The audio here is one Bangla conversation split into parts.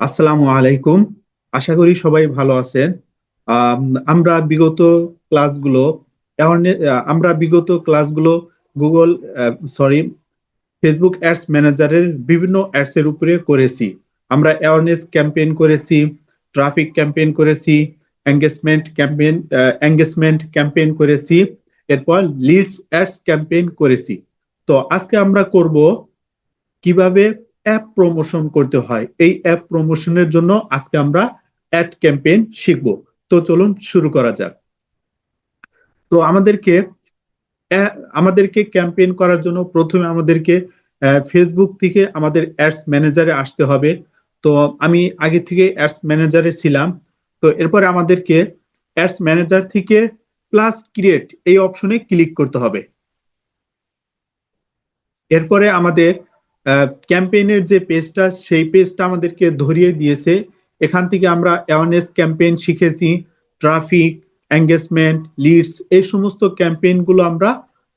আসসালামু আলাইকুম। আশা করি সবাই ভালো আছেন। আম, আমরা বিগত ক্লাসগুলো আমরা বিগত ক্লাসগুলো গুগল সরি ফেসবুক অ্যাডস ম্যানেজারের বিভিন্ন অ্যাডস এর উপরে করেছি। আমরা অ্যাওয়ারনেস ক্যাম্পেইন করেছি ট্রাফিক ক্যাম্পেইন করেছি এঙ্গেজমেন্ট ক্যাম্পেইন এঙ্গেজমেন্ট ক্যাম্পেইন করেছি এরপর লিডস অ্যাডস ক্যাম্পেইন করেছি। তো আজকে আমরা করব কীভাবে অ্যাপ প্রমোশন করতে হয়। এই অ্যাপ প্রমোশনের জন্য আজকে আমরা অ্যাড ক্যাম্পেইন শিখব। তো চলুন শুরু করা যাক। তো আমাদেরকে আমাদেরকে ক্যাম্পেইন করার জন্য প্রথমে আমাদেরকে ফেসবুক থেকে আমাদের অ্যাডস ম্যানেজারে আসতে হবে। তো আমি আগে থেকে অ্যাডস ম্যানেজারে ছিলাম। তো এরপরে আমাদেরকে অ্যাডস ম্যানেজার থেকে প্লাস ক্রিয়েট এই অপশনে ক্লিক করতে হবে। এরপরে আমাদের ক্যাম্পেইনের যে পেজটা সেই পেজটা আমাদেরকে ধরিয়ে দিয়েছে। এখান থেকে আমরা অ্যাওয়ারনেস ক্যাম্পেইন শিখেছি ট্রাফিক এঙ্গেজমেন্ট লিডস এই সমস্ত ক্যাম্পেইনগুলো আমরা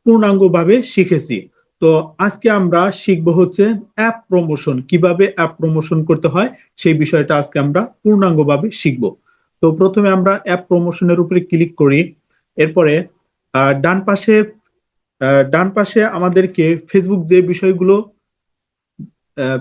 পূর্ণাঙ্গভাবে শিখেছি। তো আজকে আমরা শিখব হচ্ছে অ্যাপ প্রমোশন কীভাবে অ্যাপ প্রমোশন করতে হয়, সেই বিষয়টা আজকে আমরা পূর্ণাঙ্গভাবে শিখব। তো প্রথমে আমরা অ্যাপ প্রমোশনের উপরে ক্লিক করি। এরপরে ডান পাশে ডান পাশে আমাদেরকে ফেসবুক যে বিষয়গুলো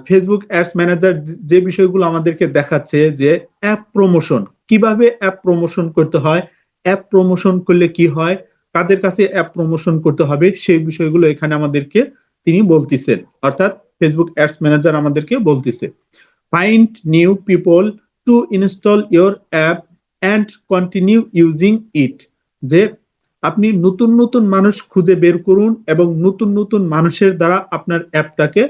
ফেসবুক অ্যাডস ম্যানেজার যে বিষয়গুলো আমাদেরকে দেখাচ্ছে যে অ্যাপ প্রমোশন কীভাবে অ্যাপ প্রমোশন করতে হয় অ্যাপ প্রমোশন করলে কি হয়, কাদের কাছে অ্যাপ প্রমোশন করতে হবে, সেই বিষয়গুলো এখানে আমাদেরকে তিনি বলতেছেন। অর্থাৎ ফেসবুক অ্যাডস ম্যানেজার আমাদেরকে বলতেছে। Find new people to install your app and continue using it যে আপনি নতুন নতুন মানুষ খুঁজে বের করুন এবং নতুন নতুন মানুষের দ্বারা আপনার অ্যাপটাকে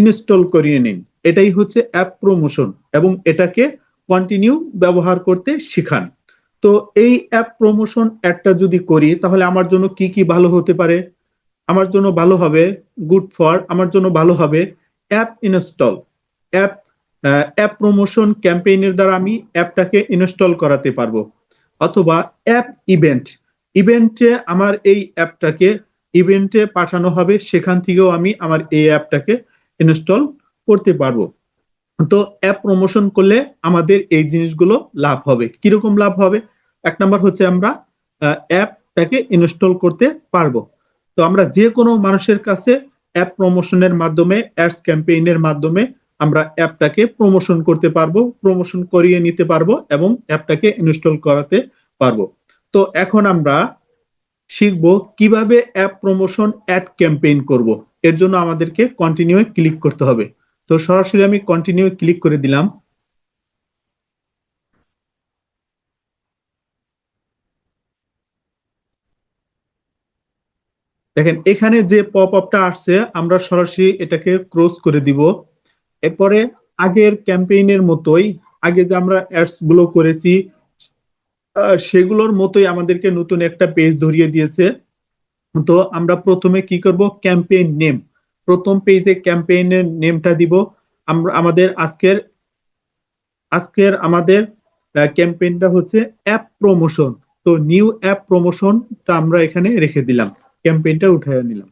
ইনস্টল করিয়ে নিন। এটাই হচ্ছে অ্যাপ প্রমোশন এবং এটাকে কন্টিনিউ ব্যবহার করতে শিখান। তো এই অ্যাপ প্রমোশন একটা যদি করি, তাহলে আমার জন্য কি কি ভালো হতে পারে? আমার জন্য ভালো হবে গুড ফর আমার জন্য ভালো হবে app install app app promotion ক্যাম্পেইনের দ্বারা আমি অ্যাপটাকে ইনস্টল করাতে পারব। অথবা অ্যাপ ইভেন্ট ইভেন্টে আমার এই অ্যাপটাকে ইভেন্টে পাঠানো হবে, সেখান থেকেও আমি আমার এই অ্যাপটাকে ইনস্টল করতে পারব। তো অ্যাপ প্রমোশন করলে আমাদের এই জিনিসগুলো লাভ হবে। কীরকম লাভ হবে? এক নাম্বার হচ্ছে আমরা অ্যাপটাকে ইনস্টল করতে পারব। তো আমরা যে কোনো মানুষের কাছে অ্যাপ প্রমোশনের মাধ্যমে অ্যাডস ক্যাম্পেইনের মাধ্যমে আমরা অ্যাপটাকে প্রমোশন করতে পারব প্রমোশন করিয়ে নিতে পারব এবং অ্যাপটাকে ইনস্টল করাতে পারব। তো এখন আমরা শিখব কীভাবে অ্যাপ প্রমোশন অ্যাড ক্যাম্পেইন করব। এর জন্য আমাদেরকে কন্টিনিউ ক্লিক করতে হবে। তো সরাসরি আমি কন্টিনিউ ক্লিক করে দিলাম। দেখেন, এখানে যে পপ আপটা আসছে, আমরা সরাসরি এটাকে ক্রস করে দিব। এরপরে আগের ক্যাম্পেইনের মতোই, আগে যে আমরা অ্যাডসগুলো করেছি সেগুলোর মতোই আমাদেরকে নতুন একটা পেজ ধরিয়ে দিয়েছে। তো আমরা প্রথমে কি করব? ক্যাম্পেইন নেম প্রথম পেজে ক্যাম্পেইনের নেমটা দিব। আমরা, আমাদের আজকের আজকের আমাদের ক্যাম্পেইনটা হচ্ছে অ্যাপ প্রমোশন তো নিউ অ্যাপ প্রমোশনটা আমরা এখানে রেখে দিলাম। ক্যাম্পেইনটা উঠায় নিলাম।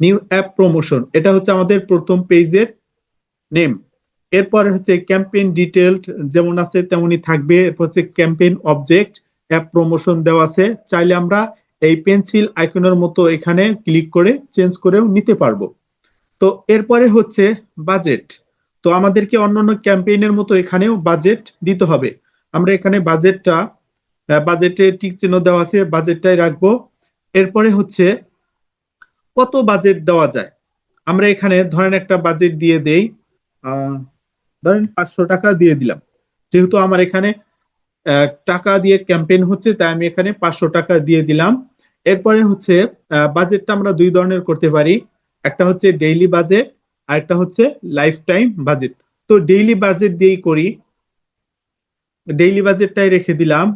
নিউ অ্যাপ প্রমোশন এটা হচ্ছে আমাদের প্রথম পেজের নেম এরপরে হচ্ছে ক্যাম্পেইন ডিটেলড যেমন আছে তেমনই থাকবে। এরপর হচ্ছে ক্যাম্পেইন অবজেক্ট অ্যাপ প্রমোশন দেওয়া আছে। চাইলে আমরা এই পেন্সিল আইকনের মতো এখানে ক্লিক করে চেঞ্জ করেও নিতে পারব। তো এরপরে হচ্ছে বাজেট। তো আমাদেরকে অন্যান্য ক্যাম্পেইনের মতো এখানেও বাজেট দিতে হবে। আমরা এখানে বাজেটটা বাজেটে টিক চিহ্ন দেওয়া আছে, বাজেটটাই রাখব। এরপরে হচ্ছে কত বাজেট দেওয়া যায়? আমরা এখানে ধরেন একটা বাজেট দিয়ে দেই ধরেন পাঁচশো টাকা দিয়ে দিলাম। যেহেতু আমার এখানে টাকা দিয়ে ক্যাম্পেইন হচ্ছে, তাই আমি এখানে পাঁচশো টাকা দিয়ে দিলাম। এরপরে হচ্ছে বাজেটটা আমরা দুই ধরনের করতে পারি। একটা হচ্ছে ডেইলি বাজেট আর একটা হচ্ছে লাইফ টাইম বাজেট তো ডেইলি বাজেট দিয়েই করি। ডেইলি বাজেটটাই রেখে দিলাম।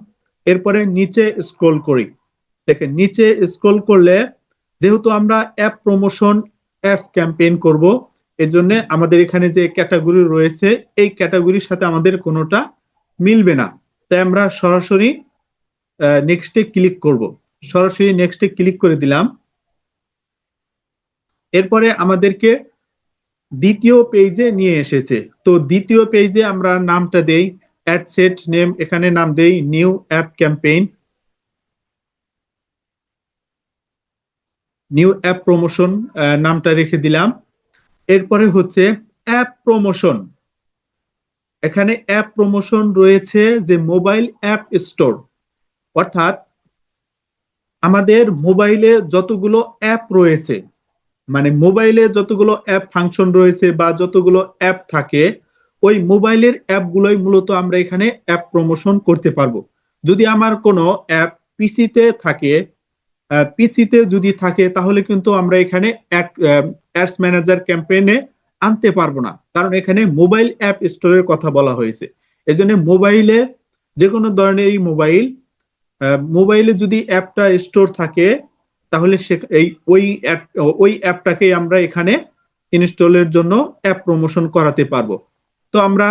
এরপরে নিচে স্ক্রল করি। দেখেন, নিচে স্ক্রল করলে যেহেতু আমরা অ্যাপ প্রমোশন অ্যাডস ক্যাম্পেইন করব, এজন্য আমাদের এখানে যে ক্যাটাগরি রয়েছে, এই ক্যাটাগরির সাথে আমাদের কোনোটা মিলবে না। তাই আমরা সরাসরি নেক্সটে ক্লিক করব। সরাসরি নেক্সটে ক্লিক করে দিলাম। এরপরে আমাদেরকে দ্বিতীয় পেজে নিয়ে এসেছে। তো দ্বিতীয় পেজে আমরা নামটা দেই অ্যাড সেট নেম এখানে নাম দেই new app campaign new app promotion নামটা রেখে দিলাম। এরপরে হচ্ছে অ্যাপ প্রমোশন এখানে অ্যাপ প্রমোশন রয়েছে যে মোবাইল অ্যাপ স্টোর অর্থাৎ আমাদের মোবাইলে যতগুলো অ্যাপ রয়েছে মানে মোবাইলে যতগুলো অ্যাপ ফাংশন রয়েছে বা যতগুলো অ্যাপ থাকে, ওই মোবাইলের অ্যাপগুলোই মূলত আমরা এখানে অ্যাপ প্রমোশন করতে পারব। যদি আমার কোনো অ্যাপ পিসিতে থাকে পিসিতে যদি থাকে, তাহলে কিন্তু আমরা এখানে অ্যাডস ম্যানেজার ক্যাম্পেইনে আনতে পারব না। কারণ এখানে মোবাইল অ্যাপ স্টোরের কথা বলা হয়েছে। এজন্য মোবাইলে যে কোনো ধরনেরই মোবাইল মোবাইলে যদি অ্যাপটা স্টোর থাকে, তাহলে সে এই ওই অ্যাপ, ওই অ্যাপটাকে আমরা এখানে ইনস্টলের জন্য অ্যাপ প্রমোশন করাতে পারব। তো আমরা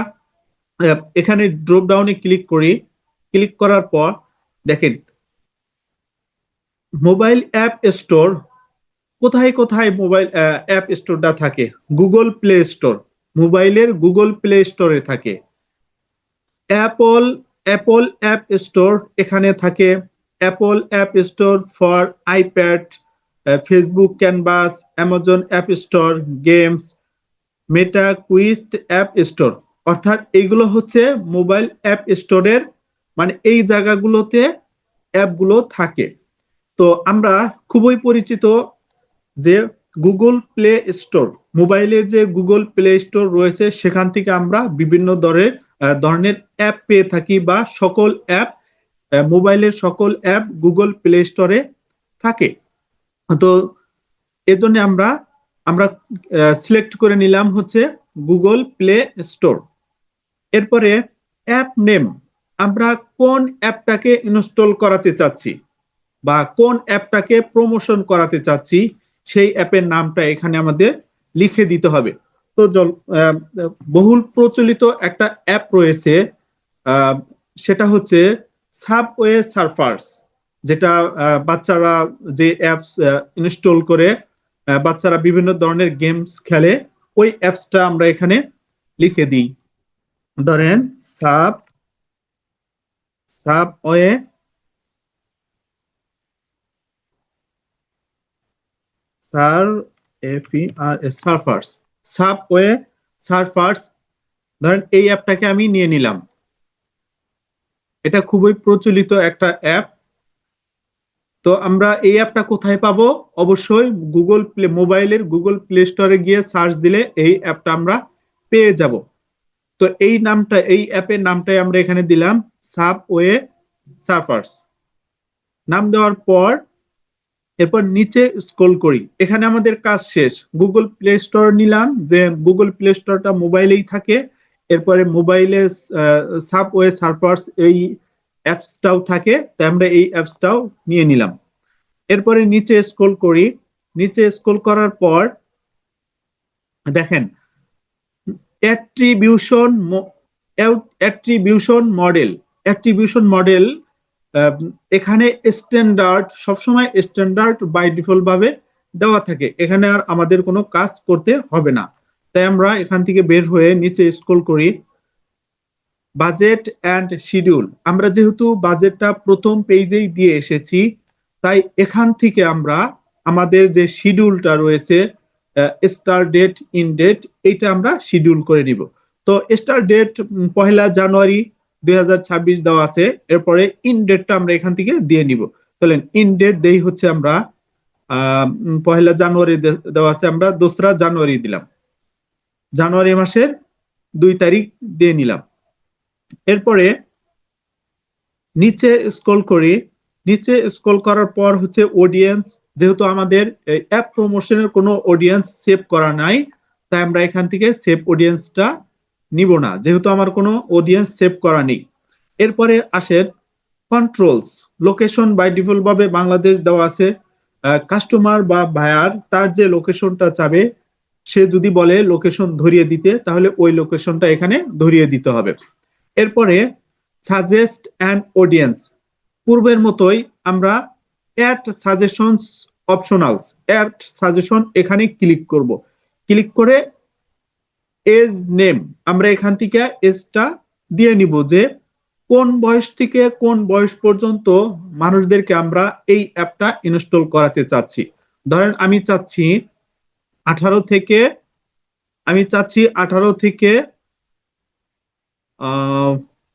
এখানে ড্রপ ডাউনে ক্লিক করি। ক্লিক করার পর দেখেন মোবাইল অ্যাপ স্টোর কোথায় কোথায় মোবাইল অ্যাপ স্টোরটা থাকে? গুগল প্লে স্টোর মোবাইলের গুগল প্লে স্টোরে থাকে। অ্যাপল অ্যাপল অ্যাপ স্টোর এখানে থাকে। Apple App Store for iPad Facebook Canvas Amazon App Store games Meta Quest App Store অর্থাৎ এইগুলো হচ্ছে মোবাইল অ্যাপ স্টোরের মানে এই জায়গাগুলোতে অ্যাপগুলো থাকে। তো আমরা খুবই পরিচিত যে গুগল প্লে স্টোর মোবাইলের যে গুগল প্লে স্টোর রয়েছে, সেখান থেকে আমরা বিভিন্ন ধরনের ধরনের অ্যাপ পেয়ে থাকি বা সকল অ্যাপ মোবাইলের সকল অ্যাপ গুগল প্লে স্টোরে থাকে। তো এজন্য আমরা আমরা সিলেক্ট করে নিলাম হচ্ছে গুগল প্লে স্টোর এরপরে অ্যাপ নেম আমরা কোন অ্যাপটাকে ইনস্টল করাতে চাচ্ছি বা কোন অ্যাপটাকে প্রমোশন করাতে চাচ্ছি, সেই অ্যাপের নামটা এখানে আমাদের লিখে দিতে হবে। তো জল বহুল প্রচলিত একটা অ্যাপ রয়েছে সেটা হচ্ছে সাবওয়ে সার্ফার্স যেটা বাচ্চারা যে অ্যাপস ইনস্টল করে বাচ্চারা বিভিন্ন ধরনের গেমস খেলে, ওই অ্যাপসটা আমরা এখানে লিখে দিই। ধরেন sub Subway sur F R Surfers Subway Surfers ধরেন এই অ্যাপটাকে আমি নিয়ে নিলাম। এটা খুবই প্রচলিত একটা অ্যাপ তো আমরা এই অ্যাপটা কোথায় পাবো? অবশ্যই গুগল প্লে মোবাইলের গুগল প্লে স্টোরে গিয়ে সার্চ দিলে এই অ্যাপটা আমরা পেয়ে যাব। তো এই নামটা, এই অ্যাপের নামটাই আমরা এখানে দিলাম সাবওয়ে সার্ফার্স নাম দেওয়ার পর, এরপর নিচে স্ক্রল করি। এখানে আমাদের কাজ শেষ। গুগল প্লে স্টোর নিলাম, যে গুগল প্লে স্টোরটা মোবাইলেই থাকে। এরপরে মোবাইলে সাবওয়ে সার্ফার্স এই অ্যাপসটাও থাকে, তাই আমরা এই অ্যাপসটাও নিয়ে নিলাম। এরপরে নিচে স্ক্রল করি। নিচে স্ক্রল করার পর দেখেন, attribution attribution model attribution model এখানে স্ট্যান্ডার্ড, সবসময় স্ট্যান্ডার্ড বাই ডিফল্ট ভাবে দেওয়া থাকে। এখানে আর আমাদের কোনো কাজ করতে হবে না। তাই আমরা এখান থেকে বের হয়ে নিচে স্ক্রল করি। বাজেট অ্যান্ড শিডিউল আমরা যেহেতু বাজেটটা প্রথম পেজেই দিয়ে এসেছি, তাই এখান থেকে আমরা আমাদের যে শিডিউলটা রয়েছে স্টার ডেট ইন ডেট এইটা আমরা শিডিউল করে নিব। তো স্টার ডেট পহেলা জানুয়ারি দুই হাজার ছাব্বিশ দেওয়া আছে, এরপরে ইন ডেটটা আমরা এখান থেকে দিয়ে নিব। তাহলে ইন ডেট দেই হচ্ছে আমরা পহেলা জানুয়ারি দেওয়া আছে আমরা, দোসরা জানুয়ারি দিলাম। জানুয়ারি মাসের দুই তারিখ দিয়ে নিলাম। এরপরে নিচে স্ক্রল করি। নিচে স্ক্রল করার পর হচ্ছে অডিয়েন্স যেহেতু আমাদের অ্যাপ প্রমোশনের কোনো অডিয়েন্স সেভ করা নাই, তাই আমরা এখান থেকে সেভ অডিয়েন্সটা নিব না। যেহেতু আমার কোনো অডিয়েন্স সেভ করা নেই। এরপরে আসেন কন্ট্রোলস লোকেশন বাই ডিফল্ট ভাবে বাংলাদেশ দেওয়া আছে কাস্টমার বা বায়ার তার যে লোকেশনটা চাবে সে যদি বলে লোকেশন ধরিয়ে দিতে, তাহলে ওই লোকেশনটা এখানে ধরিয়ে দিতে হবে। এরপরে সাজেস্ট অ্যান্ড অডিয়েন্স পূর্বের মতোই আমরা ad suggestions optionals ad suggestion এখানে ক্লিক করব। ক্লিক করে এজ নেম আমরা এখান থেকে এজটা দিয়ে নিব যে কোন বয়স থেকে কোন বয়স পর্যন্ত মানুষদেরকে আমরা এই অ্যাপটা ইনস্টল করাতে চাচ্ছি। ধরেন আমি চাচ্ছি আঠারো থেকে, আমি চাচ্ছি আঠারো থেকে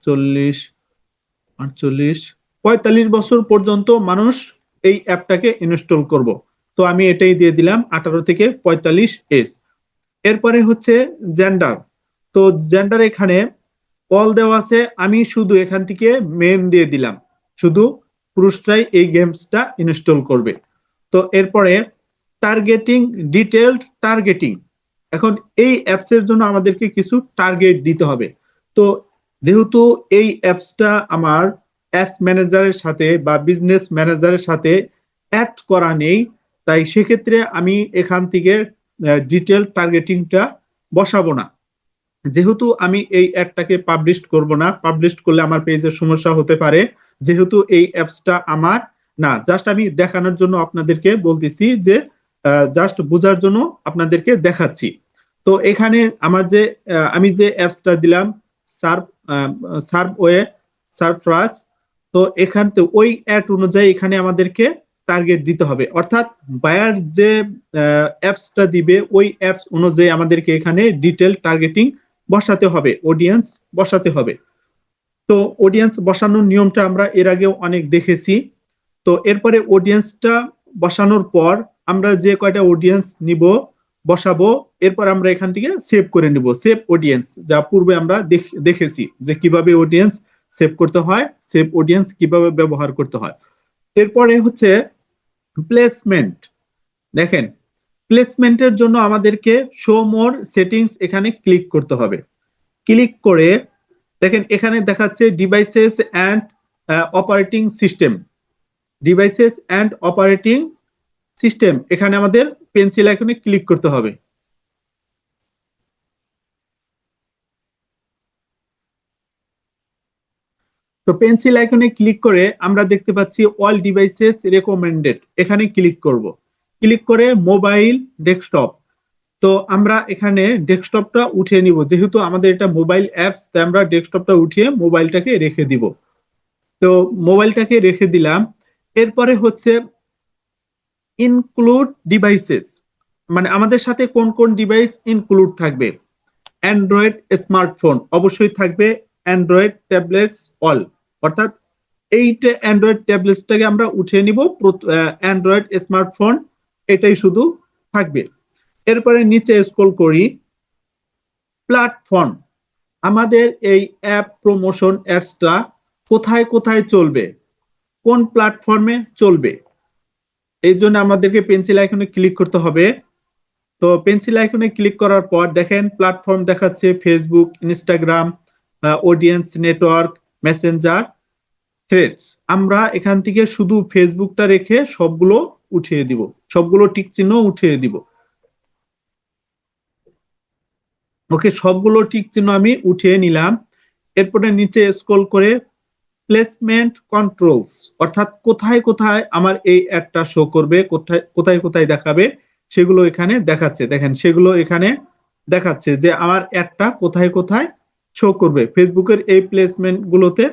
চল্লিশ, আটচল্লিশ, পঁয়তাল্লিশ বছর পর্যন্ত মানুষ এই অ্যাপটাকে ইনস্টল করব। তো আমি এটাই দিয়ে দিলাম আঠারো থেকে পঁয়তাল্লিশ এস। এরপরে হচ্ছে জেন্ডার তো জেন্ডার এখানে অল দেওয়া আছে, আমি শুধু এখান থেকে মেন দিয়ে দিলাম। শুধু পুরুষরাই এই গেমসটা ইনস্টল করবে। তো এরপরে টার্গেটিং ডিটেলড টার্গেটিং এখন এই অ্যাপস এর জন্য আমাদেরকে কিছু টার্গেট দিতে হবে। তো যেহেতু এই অ্যাপসটা আমার অ্যাডস ম্যানেজারের সাথে বা বিজনেস ম্যানেজারের সাথে অ্যাড করা নেই, তাই সেক্ষেত্রে আমি এখান থেকে ডিটেল টার্গেটিংটা বসাবো না। যেহেতু আমি এই অ্যাডটাকে পাবলিশ করব না পাবলিশ করলে আমার পেজের সমস্যা হতে পারে। যেহেতু এই অ্যাপসটা আমার না জাস্ট আমি দেখানোর জন্য আপনাদেরকে বলতেছি যে জাস্ট বোঝার জন্য আপনাদেরকে দেখাচ্ছি। তো এখানে আমার যে আমি যে অ্যাপসটা দিলাম সার্ভ সার্ভ ওয়ে সার্ফরাস তো এখান থেকে ওই অ্যাড অনুযায়ী এখানে আমাদেরকে টার্গেট দিতে হবে। অর্থাৎ বায়ার যে অ্যাপসটা দিবে, ওই অ্যাপস অনুযায়ী আমাদেরকে এখানে ডিটেল টার্গেটিং বসাতে হবে অডিয়েন্স বসাতে হবে। তো অডিয়েন্স বসানোর নিয়মটা আমরা এর আগেও অনেক দেখেছি। তো এরপরে অডিয়েন্সটা বসানোর পর আমরা যে কয়টা অডিয়েন্স নিব, বসাবো, এরপর আমরা এখান থেকে সেভ করে নিব। সেভ অডিয়েন্স যা পূর্বে আমরা দেখেছি যে কীভাবে অডিয়েন্স সেভ করতে হয় সেভ অডিয়েন্স কীভাবে ব্যবহার করতে হয়। এরপরে হচ্ছে প্লেসমেন্ট দেখেন প্লেসমেন্টের জন্য আমাদেরকে শো মোর সেটিংস এখানে ক্লিক করতে হবে। ক্লিক করে, দেখেন এখানে দেখাচ্ছে devices and operating system devices and operating system এখানে আমাদের পেন্সিল আইকনে ক্লিক করতে হবে। তো পেন্সিল আইকনে ক্লিক করে আমরা দেখতে পাচ্ছি অল ডিভাইসেস রেকমেন্ডেড এখানে ক্লিক করব। ক্লিক করে মোবাইল ডেস্কটপ তো আমরা এখানে ডেস্কটপটা উঠিয়ে নিব। যেহেতু আমাদের এটা মোবাইল অ্যাপস তাই আমরা ডেস্কটপটা উঠিয়ে মোবাইলটাকে রেখে দিব। তো মোবাইলটাকে রেখে দিলাম। এরপরে হচ্ছে ইনক্লুড ডিভাইসেস মানে আমাদের সাথে কোন কোন ডিভাইস ইনক্লুড থাকবে? অ্যান্ড্রয়েড স্মার্টফোন অবশ্যই থাকবে অ্যান্ড্রয়েড ট্যাবলেটস অল অর্থাৎ এইটা অ্যান্ড্রয়েড ট্যাবলেটসটাকে আমরা উঠিয়ে নিব অ্যান্ড্রয়েড স্মার্টফোন এটাই শুধু থাকবে। এরপরে নিচে স্ক্রল করি প্ল্যাটফর্ম আমাদের এই অ্যাপ প্রমোশন অ্যাডসটা কোথায় কোথায় চলবে? কোন প্ল্যাটফর্মে চলবে? এই জন্য আমাদেরকে পেন্সিল আইকনে ক্লিক করতে হবে। তো পেন্সিল আইকনে ক্লিক করার পর দেখেন প্ল্যাটফর্ম দেখাচ্ছে Facebook Instagram Audience Network Messenger Threads আমরা এখান থেকে শুধু ফেসবুকটা রেখে সবগুলো উঠিয়ে দিব। সবগুলো টিক চিহ্ন উঠিয়ে দিব। ওকে সবগুলো টিক চিহ্ন আমি উঠিয়ে নিলাম। এরপরে নিচে স্ক্রল করে প্লেসমেন্ট কন্ট্রোলস অর্থাৎ কোথায় কোথায় আমার এই অ্যাডটা শো করবে, কোথায় কোথায় কোথায় দেখাবে, সেগুলো এখানে দেখাচ্ছে। দেখেন, সেগুলো এখানে দেখাচ্ছে যে আমার অ্যাডটা কোথায় কোথায় শো করবে। ফেসবুকের এই প্লেসমেন্ট গুলোতে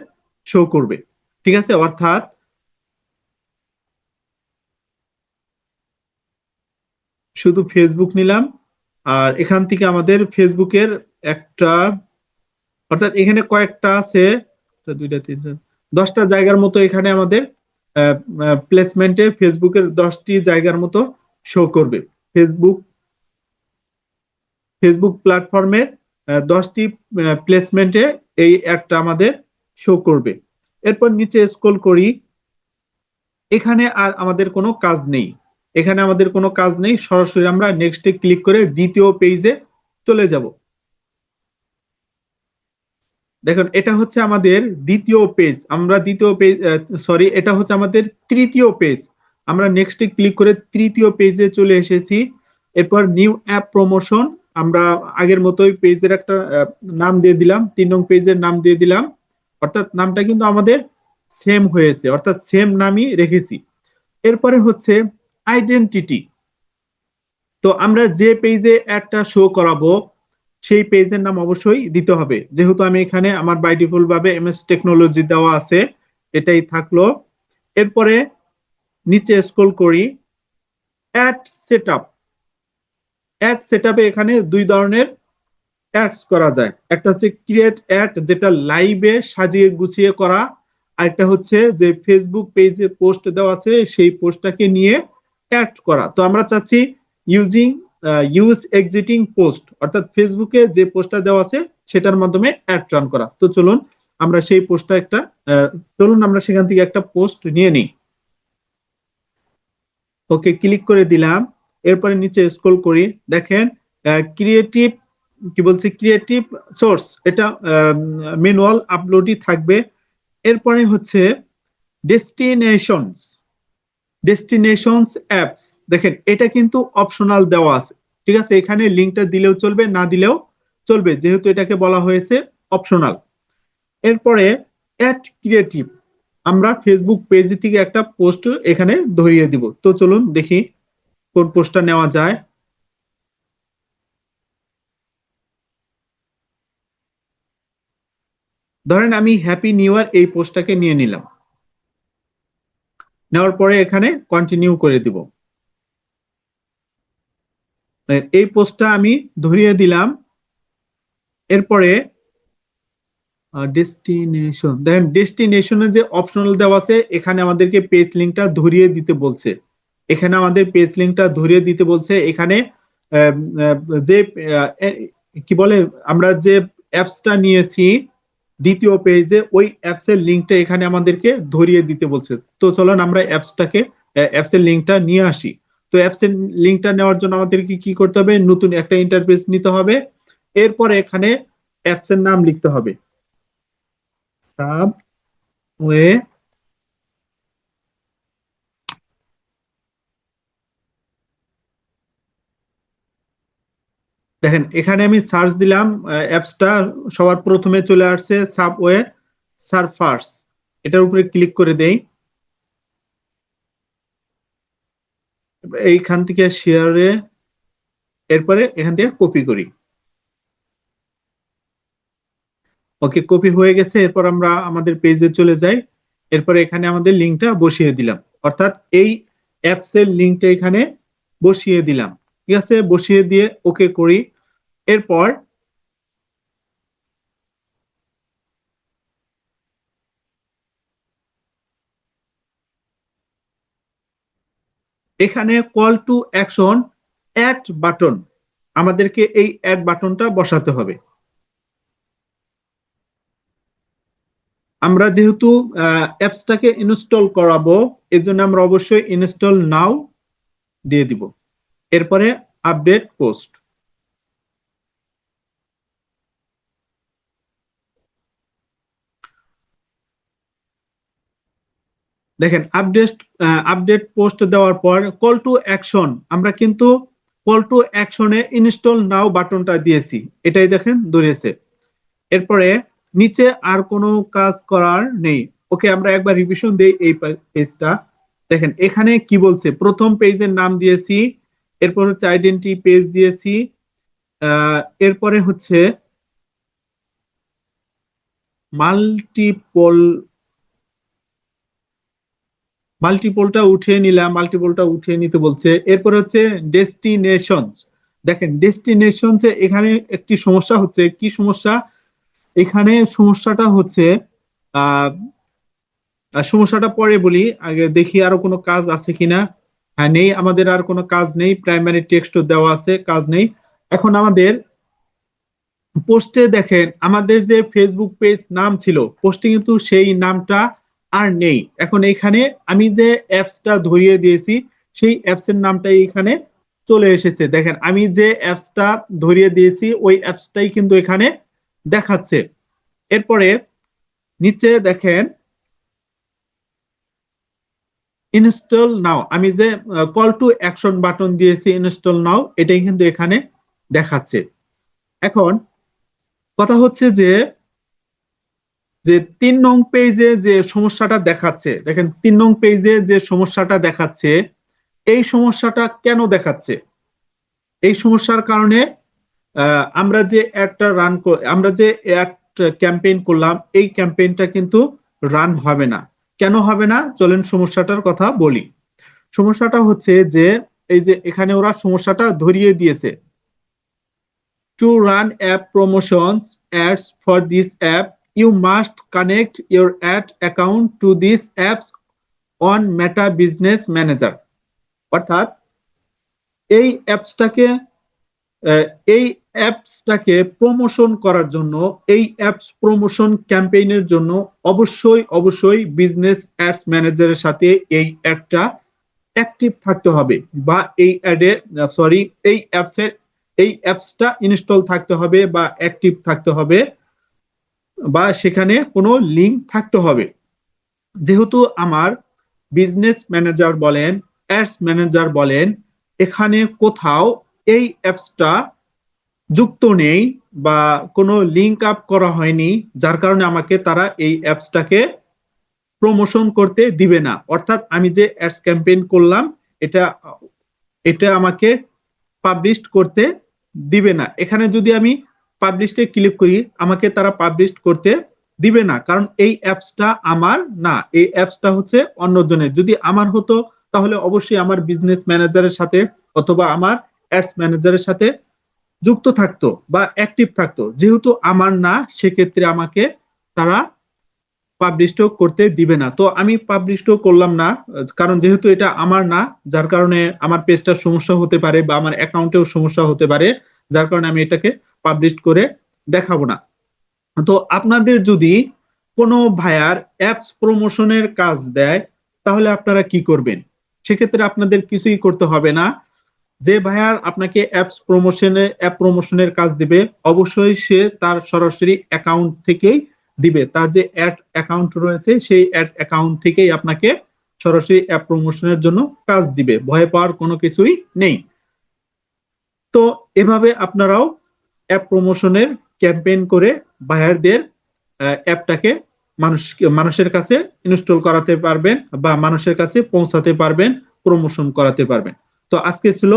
শো করবে। ঠিক আছে? অর্থাৎ শুধু ফেসবুক নিলাম, আর এখান থেকে আমাদের ফেসবুকের একটা, অর্থাৎ এখানে কয়েকটা আছে দুইটা তিনটা দশটা জায়গার মতো এখানে আমাদের প্লেসমেন্টে ফেসবুকের দশটি জায়গার মতো শো করবে। ফেসবুক ফেসবুক প্ল্যাটফর্মের দশটি প্লেসমেন্টে এই একটা আমাদের শো করবে। এরপর নিচে স্ক্রল করি। এখানে আর আমাদের কোনো কাজ নেই। এখানে আমাদের কোনো কাজ নেই। সরাসরি আমরা নেক্সটে ক্লিক করে দ্বিতীয় পেজে চলে যাব। দেখুন, এটা হচ্ছে আমাদের দ্বিতীয় পেজ আমরা দ্বিতীয় পেজ সরি এটা হচ্ছে আমাদের তৃতীয় পেজ আমরা নেক্সটে ক্লিক করে তৃতীয় পেজে চলে এসেছি। এরপর নিউ অ্যাপ প্রমোশন আমরা আগের মতোই পেজের একটা নাম দিয়ে দিলাম, তিন নং পেজের নাম দিয়ে দিলাম। অর্থাৎ নামটা কিন্তু আমাদের সেম হয়েছে, অর্থাৎ সেম নামই রেখেছি। এরপরে হচ্ছে আইডেন্টিটি তো আমরা যে পেজে একটা শো করাবো সেই পেজের নাম অবশ্যই দিতে হবে। যেহেতু আমি এখানে আমার বাই ডিফল্ট ভাবে এমএস টেকনোলজি দেওয়া আছে, এটাই থাকল। এরপরে নিচে স্ক্রল করি অ্যাড সেটআপ অ্যাড সেটআপে এখানে দুই ধরনের অ্যাডস করা যায়। একটা হচ্ছে ক্রিয়েট অ্যাড যেটা লাইভে সাজিয়ে গুছিয়ে করা। আরেকটা হচ্ছে যে ফেসবুক পেজে পোস্ট দেওয়া আছে, সেই পোস্টটাকে নিয়ে অ্যাড করা। তো আমরা চাচ্ছি ইউজিং ইউজ এক্সিটিং পোস্ট অর্থাৎ ফেসবুকে যে পোস্টটা দেওয়া আছে, সেটার মাধ্যমে অ্যাড রান করা। তো চলুন, আমরা সেই পোস্টটা একটা চলুন আমরা সেখান থেকে একটা পোস্ট নিয়ে নিই। ওকে ক্লিক করে দিলাম। এরপরে নিচে স্ক্রল করি। দেখেন ক্রিয়েটিভ কি বলছে? ক্রিয়েটিভ সোর্স এটা ম্যানুয়াল আপলোডই থাকবে। এরপরে হচ্ছে ডেস্টিনেশনস ডেস্টিনেশনস অ্যাপস দেখেন, এটা কিন্তু অপশনাল দেওয়া আছে। ঠিক আছে, এখানে লিংকটা দিলেও চলবে, না দিলেও চলবে, যেহেতু এটাকে বলা হয়েছে অপশনাল এরপরে অ্যাট ক্রিয়েটিভ আমরা ফেসবুক পেজ থেকে একটা পোস্ট এখানে ধরিয়ে দিব। তো চলুন দেখি কোন পোস্টটা নেওয়া যায়। ধরেন আমি হ্যাপি নিউ ইয়ার এই পোস্টটাকে নিয়ে নিলাম। নেওয়ার পরে এখানে কন্টিনিউ করে দিব। এই পোস্টটা আমি ধরিয়ে দিলাম। এরপরে ডেস্টিনেশন দেখেন ডেস্টিনেশনে যে অপশনাল দেওয়া আছে, এখানে আমাদেরকে পেজ লিঙ্কটা ধরিয়ে দিতে বলছে। এখানে আমাদের পেজ লিঙ্কটা ধরিয়ে দিতে বলছে, এখানে যে কি বলে, আমরা যে অ্যাপসটা নিয়েছি দ্বিতীয় পেজে ওই অ্যাপস এর লিঙ্কটা এখানে আমাদেরকে ধরিয়ে দিতে বলছে। তো চলুন আমরা অ্যাপসটাকে অ্যাপস এর লিঙ্কটা নিয়ে আসি। তো অ্যাপস এর লিঙ্কটা নেওয়ার জন্য আমাদেরকে কি করতে হবে? নতুন একটা ইন্টারফেস নিতে হবে। এরপর এখানে অ্যাপস এর নাম লিখতে হবে। সাব ওয়ে দেখেন, এখানে আমি সার্চ দিলাম অ্যাপসটা সবার প্রথমে চলে আসছে সাবওয়ে সার্ফার্স এটার উপরে ক্লিক করে দেই। এইখান থেকে শেয়ারে এরপরে এখান থেকে কপি করি। ওকে কপি হয়ে গেছে, এরপর আমরা আমাদের পেজে চলে যাই। এরপরে এখানে আমাদের লিঙ্কটা বসিয়ে দিলাম। অর্থাৎ এই অ্যাপস এর লিঙ্কটা এখানে বসিয়ে দিলাম। ঠিক আছে, বসিয়ে দিয়ে ওকে করি। এরপর এখানে call to action add button আমাদেরকে এই অ্যাড বাটনটা বসাতে হবে। আমরা যেহেতু অ্যাপসটাকে ইনস্টল করাবো, এজন্য আমরা অবশ্যই ইনস্টল নাও দিয়ে দিব। এরপরে আপডেট পোস্ট দেখেন আপডেট আপডেট পোস্ট দেওয়ার পর কল টু অ্যাকশন আমরা কিন্তু কল টু অ্যাকশনে ইনস্টল নাও বাটনটা দিয়েছি। এটাই দেখেন, ধরেছে। এরপরে নিচে আর কোনো কাজ করার নেই। ওকে, আমরা একবার রিভিশন দেই এই পেজটা দেখেন, এখানে কি বলছে? প্রথম পেজের নাম দিয়েছি, এরপর হচ্ছে আইডেন্টি পেজ দিয়েছি এরপরে হচ্ছে মাল্টিপল মাল্টিপলটা উঠিয়ে নিলাম মাল্টিপলটা উঠিয়ে নিতে বলছে। এরপর হচ্ছে ডেস্টিনেশনস দেখেন ডেস্টিনেশনস এখানে একটি সমস্যা হচ্ছে, কি সমস্যা? এখানে সমস্যাটা হচ্ছে সমস্যাটা পরে বলি, আগে দেখি আরও কোনো কাজ আছে কিনা। হ্যাঁ নেই, আমাদের আর কোনো কাজ নেই প্রাইমারি টেক্সট দেওয়া আছে, কাজ নেই। এখন আমাদের পোস্টে দেখেন, আমাদের যে ফেসবুক পেজ নাম ছিল পোস্টে কিন্তু সেই নামটা আর নেই। এখন এখানে আমি যে অ্যাপসটা ধরিয়ে দিয়েছি, সেই অ্যাপস এর নামটাই এখানে চলে এসেছে। দেখেন, আমি যে অ্যাপসটা ধরিয়ে দিয়েছি, ওই অ্যাপসটাই কিন্তু এখানে দেখাচ্ছে। এরপরে নিচে দেখেন ইনস্টল নাও আমি যে কল টু অ্যাকশন বাটন দিয়েছি ইনস্টল নাও এটাই কিন্তু এখানে দেখাচ্ছে। এখন কথা হচ্ছে যে যে তিন নং পেজে যে সমস্যাটা দেখাচ্ছে, দেখেন তিন নং পেজে যে সমস্যাটা দেখাচ্ছে, এই সমস্যাটা কেন দেখাচ্ছে? এই সমস্যার কারণে আমরা যে একটা রান আমরা যে অ্যাড ক্যাম্পেইন করলাম, এই ক্যাম্পেইনটা কিন্তু রান হবে না। কেন হবে না? চলেন সমস্যাটার কথা বলি। সমস্যাটা হচ্ছে যে, এই যে এখানে ওরা সমস্যাটা ধরিয়ে দিয়েছে। To run app promotions ads for this app you must connect your ad account to this apps on Meta Business Manager অর্থাৎ এই অ্যাপসটাকে এই অ্যাপসটাকে প্রমোশন করার জন্য, এই অ্যাপস প্রমোশন ক্যাম্পেইনের জন্য অবশ্যই অবশ্যই বিজনেস অ্যাডস ম্যানেজারের সাথে এই অ্যাডটা অ্যাক্টিভ থাকতে হবে বা এই অ্যাডে সরি এই অ্যাপসের এই অ্যাপসটা ইনস্টল থাকতে হবে বা অ্যাক্টিভ থাকতে হবে। বা সেখানে কোনো লিংক থাকতে হবে। যেহেতু আমার বিজনেস ম্যানেজার বলেন অ্যাডস ম্যানেজার বলেন, এখানে কোথাও এই অ্যাপসটা যুক্ত নেই বা কোনো লিংক আপ করা হয়নি, যার কারণে আমাকে তারা এই অ্যাপসটাকে প্রমোশন করতে দিবে না। অর্থাৎ আমি যে অ্যাডস ক্যাম্পেইন করলাম, এটা এটা আমাকে পাবলিশ করতে দিবে না। এখানে যদি আমি পাবলিশে ক্লিক করি, আমাকে তারা পাবলিশ করতে দিবে না। কারণ এই অ্যাপসটা আমার না। এই অ্যাপসটা হচ্ছে অন্যজনের। যদি আমার হতো, তাহলে অবশ্যই আমার বিজনেস ম্যানেজারের সাথে অথবা আমার অ্যাডস ম্যানেজারের সাথে যুক্ত থাকতো বা অ্যাক্টিভ থাকতো। যেহেতু আমার না, সেক্ষেত্রে আমাকে তারা পাবলিশও করতে দিবে না। তো আমি পাবলিশও করলাম না, কারণ যেহেতু এটা আমার না, যার কারণে আমার পেজটার সমস্যা হতে পারে বা আমার অ্যাকাউন্টেও সমস্যা হতে পারে। যার কারণে আমি এটাকে পাবলিশ করে দেখাবো না। তো আপনাদের যদি কোনো ভাইয়ার অ্যাপস প্রমোশনের কাজ দেয়, তাহলে আপনারা কি করবেন? সেক্ষেত্রে আপনাদের কিছুই করতে হবে না। যে ভাইয়ার আপনাকে অ্যাপস প্রমোশনে অ্যাপ প্রমোশনের কাজ দিবে, অবশ্যই সে তার সরাসরি অ্যাকাউন্ট থেকেই দিবে। তার যে অ্যাড অ্যাকাউন্ট রয়েছে, সেই অ্যাড অ্যাকাউন্ট থেকেই আপনাকে সরাসরি অ্যাপ প্রমোশনের জন্য কাজ দিবে। ভয় পাওয়ার কোনো কিছুই নেই। তো এভাবে আপনারাও অ্যাপ প্রমোশনের ক্যাম্পেইন করে বায়ারদের অ্যাপটাকে মানুষ, মানুষের কাছে ইনস্টল করাতে পারবেন বা মানুষের কাছে পৌঁছাতে পারবেন প্রমোশন করাতে পারবেন। তো আজকে ছিল